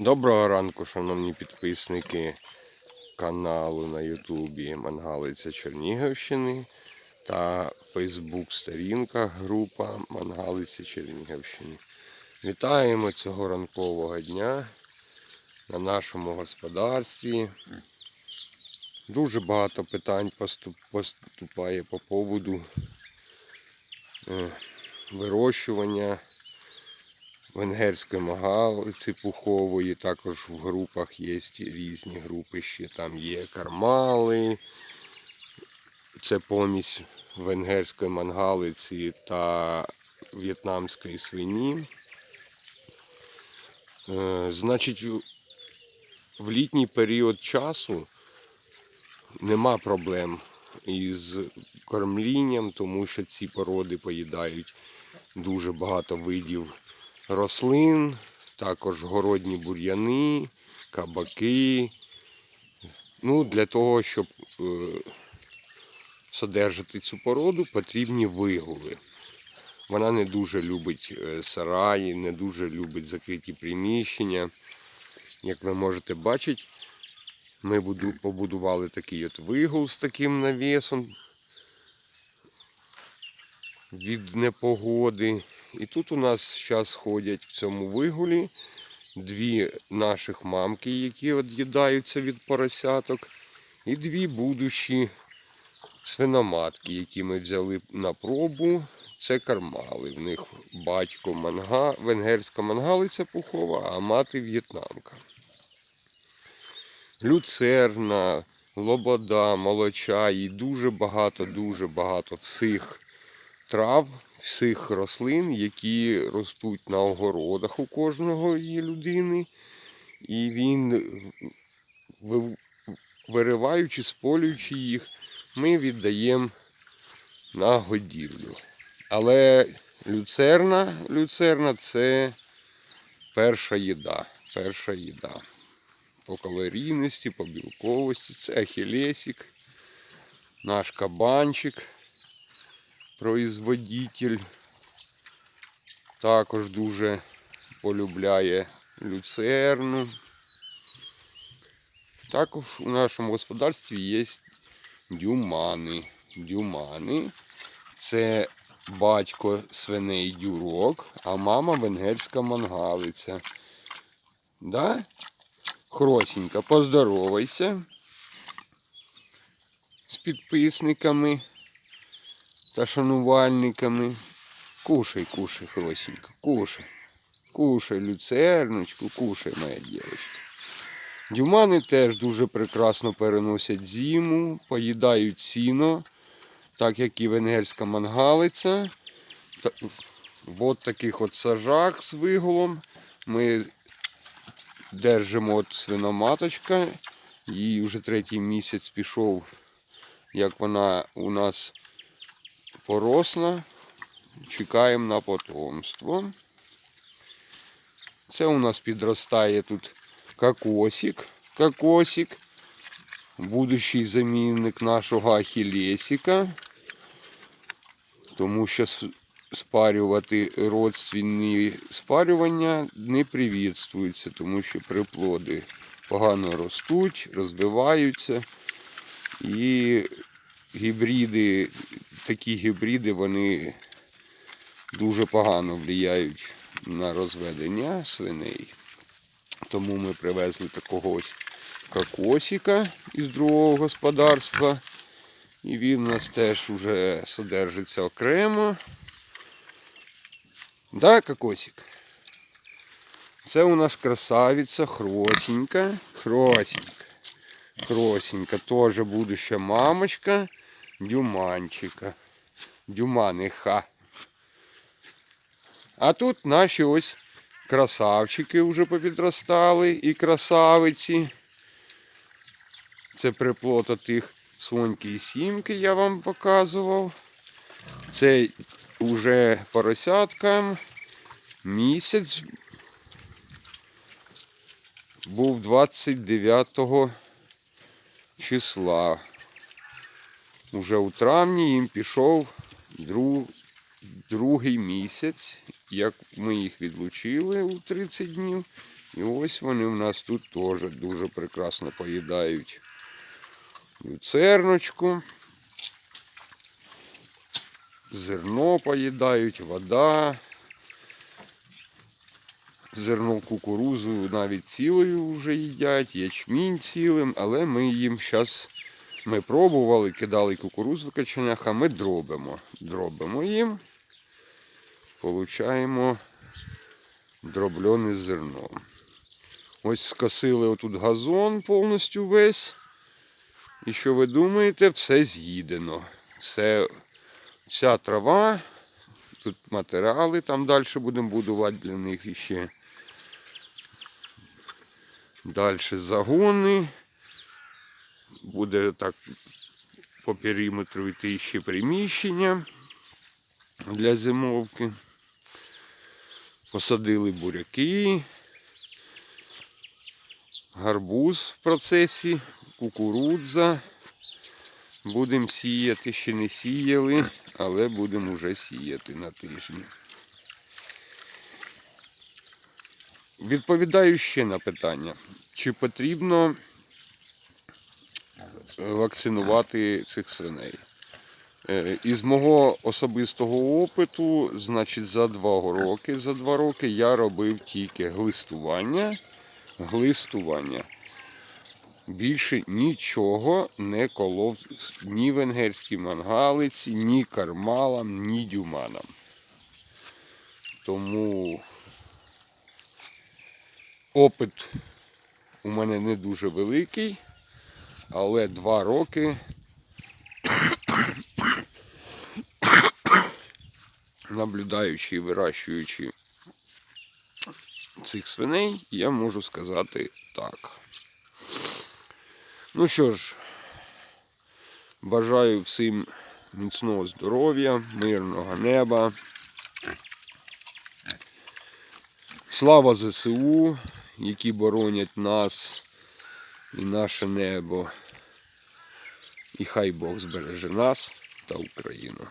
Доброго ранку, шановні підписники каналу на Ютубі Мангалиця Чернігівщини та Фейсбук сторінка група Мангалиця Чернігівщини. Вітаємо цього ранкового дня на нашому господарстві. Дуже багато питань поступає по поводу е, вирощування венгерської магалиці пухової, також в групах є різні групи ще. Там є кармали, це помість венгерської мангалиці та в'єтнамської свині. Е, Значить, в- в літній період часу нема проблем із кормлінням, тому що ці породи поїдають дуже багато видів рослин, також городні бур'яни, кабаки. Ну, для того, щоб е, содержати цю породу, потрібні вигули. Вона не дуже любить е, сараї, не дуже любить закриті приміщення. Як ви можете бачити, ми буду- побудували такий от вигул з таким навісом від непогоди. І тут у нас зараз ходять в цьому вигулі дві наших мамки, які від'їдаються від поросяток, і дві будущі свиноматки, які ми взяли на пробу. Це кармали. В них батько манга, венгерська мангалиця пухова, а мати в'єтнамка. Люцерна, лобода, молоча і дуже багато, дуже багато цих трав, всіх рослин, які ростуть на огородах у кожного її людини. І він, вириваючи, сполюючи їх, ми віддаємо на годівлю. Але люцерна, люцерна це перша їда. Перша їда. По калорійності, по білковості. Це ахілесик, наш кабанчик производитель також дуже полюбляє люцерну. Також у нашому господарстві є дюмани. Дюмани це батько свиней дюрок, а мама венгерська мангалиця. Да? Хросенька, поздоровайся з підписниками та шанувальниками. Кушай, кушай, Хросенька, кушай. Кушай, люцерночку, кушай, моя дівчинка. Дюмани теж дуже прекрасно переносять зиму, поїдають сіно, так як і венгерська мангалиця. В таких от сажах з вигулом ми держимо от свиноматочка. Їй вже третій місяць пішов, як вона у нас поросла. Чекаємо на потомство. Це у нас підростає тут кокосик. Кокосик. Будущий замінник нашого ахілесика. Тому що спарювати родственні спарювання не привітствується, тому що приплоди погано ростуть, розвиваються. І гібриди, такі гібриди, вони дуже погано впливають на розведення свиней. Тому ми привезли такого ось кокосика із другого господарства. І він у нас теж вже содержиться окремо. Да, кокосик? Це у нас красавиця, хросенька. Хросенька. Хросенька. Тоже будуща мамочка дюманчика. Дюманиха. А тут наші ось красавчики вже попідростали і красавиці. Це приплод от тих соньки і сімки я вам показував. Це вже поросяткам місяць був 29 числа. Уже у травні їм пішов друг, другий місяць, як ми їх відлучили у 30 днів, І ось вони в нас тут теж дуже прекрасно поїдають люцерночку. Зерно поїдають, вода. Зерно кукурузу навіть цілою вже їдять, ячмінь цілим, але ми їм зараз ми пробували, кидали кукурузу в качанях, а ми дробимо. Дробимо їм, получаємо дроблене зерно. Ось скосили отут газон повністю весь. І що ви думаєте, все з'їдено. Все, вся трава, тут матеріали, там далі будемо будувати для них іще. Далі загони. Буде так по периметру йти ще приміщення для зимовки. Посадили буряки, гарбуз в процесі, кукурудза. Будемо сіяти, ще не сіяли, але будемо вже сіяти на тижні. Відповідаю ще на питання, чи потрібно вакцинувати цих свиней. Е, Із мого особистого опиту, значить, за два роки, за два роки я робив тільки глистування. Глистування. Більше нічого не колов ні венгерській мангалиці, ні кармалам, ні дюманам. Тому опит у мене не дуже великий, але два роки наблюдаючи і вирощуючи цих свиней, я можу сказати так. Ну що ж, бажаю всім міцного здоров'я, мирного неба. Слава ЗСУ, які боронять нас і наше небо. І хай Бог збереже нас та Україну.